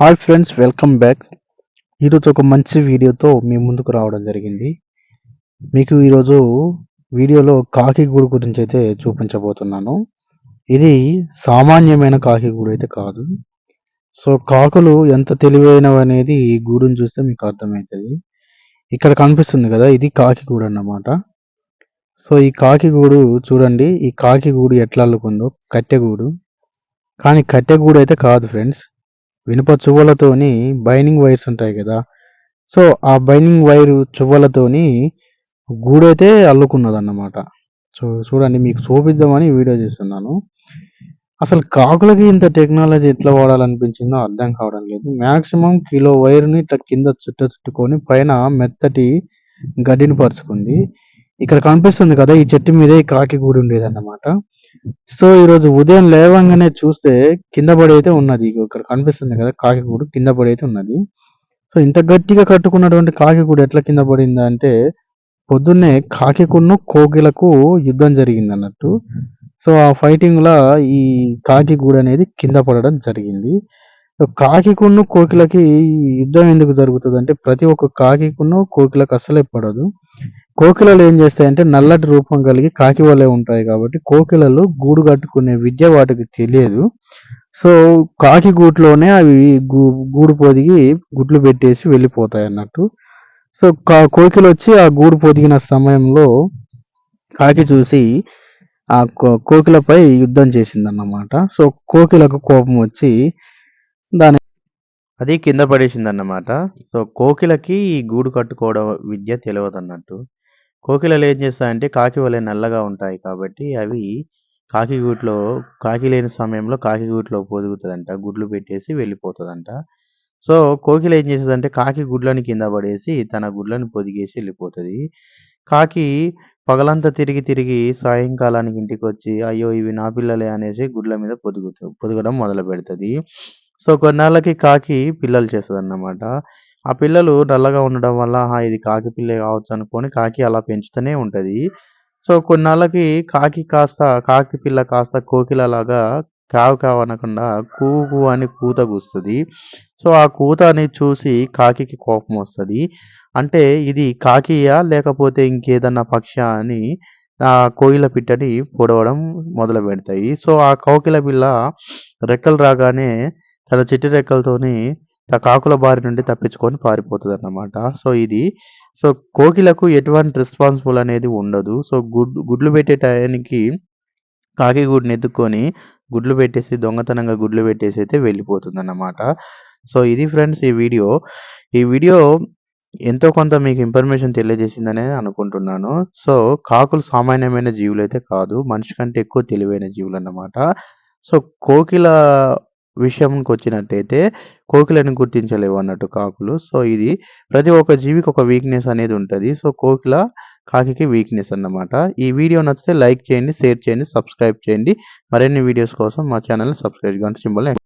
Hi friends welcome back ఈరోజు ఒక మంచి వీడియోతో మీ ముందుకు రావడం జరిగింది. మీకు ఈరోజు వీడియోలో కాకి గూడు గురించి అయితే చూపించబోతున్నాను. ఇది సామాన్యమైన కాకి గూడు అయితే కాదు. సో కాకులు ఎంత తెలివైనవి అనేది ఈ గూడుని చూస్తే మీకు అర్థమవుతుంది. ఇక్కడ కనిపిస్తుంది కదా ఇది కాకిగూడు అన్నమాట. సో ఈ కాకిగూడు చూడండి ఈ కాకిగూడు ఎట్లా అల్లుకుందో కట్టె గూడు. కానీ కట్టె గూడు అయితే కాదు ఫ్రెండ్స్ వినుప చువ్వలతోని బైనింగ్ వైర్స్ ఉంటాయి కదా. సో ఆ బైనింగ్ వైర్ చువ్వలతోని గూడైతే అల్లుకున్నది అన్నమాట సో చూడండి మీకు చూపిద్దామని వీడియో చేస్తున్నాను. అసలు కాకులకి ఇంత టెక్నాలజీ ఎట్లా వాడాలనిపించిందో అర్థం కావడం లేదు. మ్యాక్సిమం కిలో వైర్ని ఇట్లా కింద చుట్ట చుట్టుకొని పైన మెత్తటి గడ్డిని పరుచుకుంది. ఇక్కడ కనిపిస్తుంది కదా ఈ చెట్టు మీదే కాకి గూడు ఉండేది అన్నమాట సో ఈరోజు ఉదయం లేవంగానే చూస్తే కింద పడి అయితే ఉన్నది. ఇక్కడ కనిపిస్తుంది కదా కాకిగూడు కింద పడి అయితే ఉన్నది. సో ఇంత గట్టిగా కట్టుకున్నటువంటి కాకిగూడు ఎట్లా కింద పడింది అంటే పొద్దున్నే కాకికుడును కోకిలకు యుద్ధం జరిగింది అన్నట్టు. సో ఆ ఫైటింగ్ లా ఈ కాకిగూడు అనేది కింద పడడం జరిగింది. సో కాకికును కోకిలకి యుద్ధం ఎందుకు జరుగుతుంది అంటే ప్రతి ఒక్క కాకికును కోకిలకు అస్సలే పడదు. కోకిలలు ఏం చేస్తాయంటే నల్లటి రూపం కలిగి కాకి వలె ఉంటాయి కాబట్టి కోకిలలు గూడు కట్టుకునే విద్య వాటికి తెలియదు. సో కాకి గూట్లోనే అవి గూడు పొదిగి గుడ్లు పెట్టేసి వెళ్ళిపోతాయి అన్నట్టు. సో కా వచ్చి ఆ గూడు పొదిగిన సమయంలో కాకి చూసి ఆ కోకిలపై యుద్ధం చేసింది అన్నమాట సో కోకిలకు కోపం వచ్చి దాని అది కింద పడేసింది అన్నమాట సో కోకిలకి ఈ గూడు కట్టుకోవడం విద్య తెలియదు అన్నట్టు కోకిలలు ఏం చేస్తాయంటే కాకి వలె నల్లగా ఉంటాయి కాబట్టి అవి కాకి గూట్లో కాకి లేని సమయంలో కాకి గూట్లో పొదుగుతుందంట. గుడ్లు పెట్టేసి వెళ్ళిపోతుందంట. సో కోకిల ఏం చేసేదంటే కాకి గుడ్లని కింద పడేసి తన గుడ్లను పొదిగేసి వెళ్ళిపోతుంది. కాకి పగలంతా తిరిగి తిరిగి సాయంకాలానికి ఇంటికి వచ్చి అయ్యో ఇవి నా పిల్లలే అనేసి గుడ్ల మీద పొదుగుతూ పొదగడం మొదలు పెడుతుంది సో కొన్నాళ్ళకి కాకి పిల్లలు చేస్తుంది అన్నమాట ఆ పిల్లలు నల్లగా ఉండడం వల్ల ఆహా! ఇది కాకి పిల్లే కావచ్చు అనుకోని కాకి అలా పెంచుతూనే ఉంటది. సో కొన్నాళ్ళకి కాకి కాస్త కాకి పిల్ల కాస్త కోకిలలాగా కావు కావు అనకుండా కూ కూ అని కూత కూస్తది. సో ఆ కూతని చూసి కాకికి కోపం వస్తుంది అంటే ఇది కాకియా? లేకపోతే ఇంకేదన్నా పక్షా? అని ఆ కోయిల పిట్టని పొడవడం మొదలు పెడతాయి సో ఆ కోకిల పిల్ల రెక్కలు రాగానే తన చిట్టి రెక్కలతోని తన కాకుల బారి నుండి తప్పించుకొని పారిపోతుందన్నమాట. సో, ఇది సో, కోకిలకు ఎటువంటి రెస్పాన్సిబుల్ అనేది ఉండదు. సో, గుడ్ గుడ్లు పెట్టే టయానికి కాకి గుడిని ఎత్తుక్కొని గుడ్లు పెట్టేసి దొంగతనంగా గుడ్లు పెట్టేసి అయితే వెళ్ళిపోతుందన్నమాట. సో, ఇది ఫ్రెండ్స్ ఈ వీడియో. ఈ వీడియో ఎంతో కొంత మీకు ఇన్ఫర్మేషన్ తెలియజేసిందనే అనుకుంటున్నాను. సో, కాకులు సామాన్యమైన జీవులైతే కాదు. మనిషి కంటే ఎక్కువ తెలివైన జీవులు అన్నమాట సో, కోకిల విషయంకి వచ్చినట్టయితే కోకిలని గుర్తించలేవు అన్నట్టు కాకులు. సో, ఇది ప్రతి ఒక్క జీవికి ఒక వీక్‌నెస్ అనేది ఉంటుంది సో, కోకిల కాకికి వీక్‌నెస్ అన్నమాట. ఈ వీడియో నచ్చితే లైక్ చేయండి, షేర్ చేయండి, సబ్స్క్రైబ్ చేయండి. మరిన్ని వీడియోస్ కోసం మా ఛానెల్‌ని సబ్స్క్రైబ్ గంట సింబల్